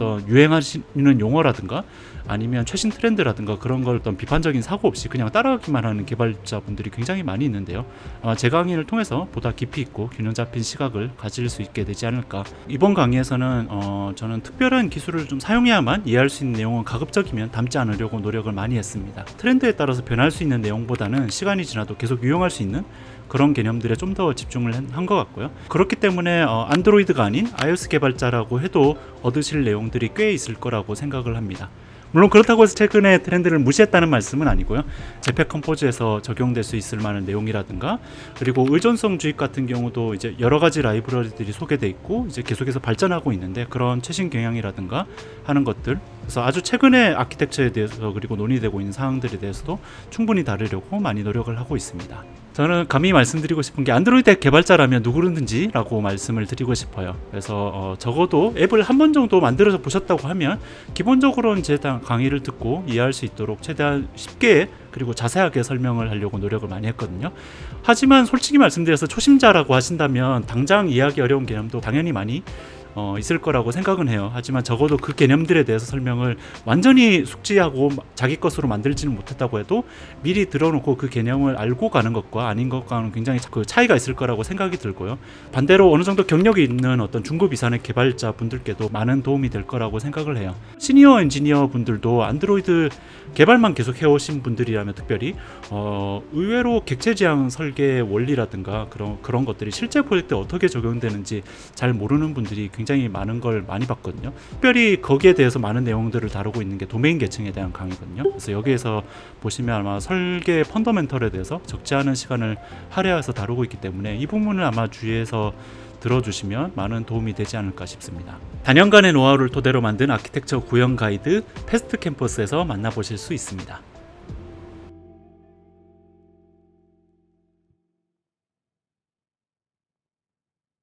어떤 유행하시는 용어라든가 아니면 최신 트렌드라든가 그런 걸 어떤 비판적인 사고 없이 그냥 따라가기만 하는 개발자분들이 굉장히 많이 있는데요. 아마 제 강의를 통해서 보다 깊이 있고 균형 잡힌 시각을 가질 수 있게 되지 않을까. 이번 강의에서는 어, 저는 특별한 기술을 좀 사용해야만 이해할 수 있는 내용은 가급적이면 담지 않으려고 노력을 많이 했습니다. 트렌드에 따라서 변할 수 있는 내용보다는 시간이 지나도 계속 유용할 수 있는 그런 개념들에 좀 더 집중을 한 것 같고요. 그렇기 때문에 어, 안드로이드가 아닌 iOS 개발자라고 해도 얻으실 내용들이 꽤 있을 거라고 생각을 합니다. 물론 그렇다고 해서 최근에 트렌드를 무시했다는 말씀은 아니고요. 제팩 컴포즈에서 적용될 수 있을 만한 내용이라든가 그리고 의존성 주입 같은 경우도 이제 여러 가지 라이브러리들이 소개돼 있고 이제 계속해서 발전하고 있는데 그런 최신 경향이라든가 하는 것들 그래서 아주 최근에 아키텍처에 대해서 그리고 논의되고 있는 사항들에 대해서도 충분히 다루려고 많이 노력을 하고 있습니다. 저는 감히 말씀드리고 싶은 게 안드로이드 앱 개발자라면 누구든지라고 말씀을 드리고 싶어요. 그래서 어, 적어도 앱을 한 번 정도 만들어서 보셨다고 하면 기본적으로는 제 강의를 듣고 이해할 수 있도록 최대한 쉽게 그리고 자세하게 설명을 하려고 노력을 많이 했거든요. 하지만 솔직히 말씀드려서 초심자라고 하신다면 당장 이해하기 어려운 개념도 당연히 많이 어, 있을 거라고 생각은 해요. 하지만 적어도 그 개념들에 대해서 설명을 완전히 숙지하고 자기 것으로 만들지는 못했다고 해도 미리 들어놓고 그 개념을 알고 가는 것과 아닌 것과는 굉장히 그 차이가 있을 거라고 생각이 들고요. 반대로 어느 정도 경력이 있는 어떤 중급 이상의 개발자 분들께도 많은 도움이 될 거라고 생각을 해요. 시니어 엔지니어 분들도 안드로이드 개발만 계속 해오신 분들이라면 특별히 어, 의외로 객체 지향 설계 원리라든가 그런 그런 것들이 실제 프로젝트에 어떻게 적용되는지 잘 모르는 분들이 굉장히 많은 걸 많이 봤거든요. 특별히 거기에 대해서 많은 내용들을 다루고 있는 게 도메인 계층에 대한 강의거든요. 그래서 여기에서 보시면 아마 설계 펀더멘털에 대해서 적지 않은 시간을 할애해서 다루고 있기 때문에 이 부분을 아마 주의해서 들어주시면 많은 도움이 되지 않을까 싶습니다. 단연간의 노하우를 토대로 만든 아키텍처 구형 가이드 패스트 캠퍼스에서 만나보실 수 있습니다.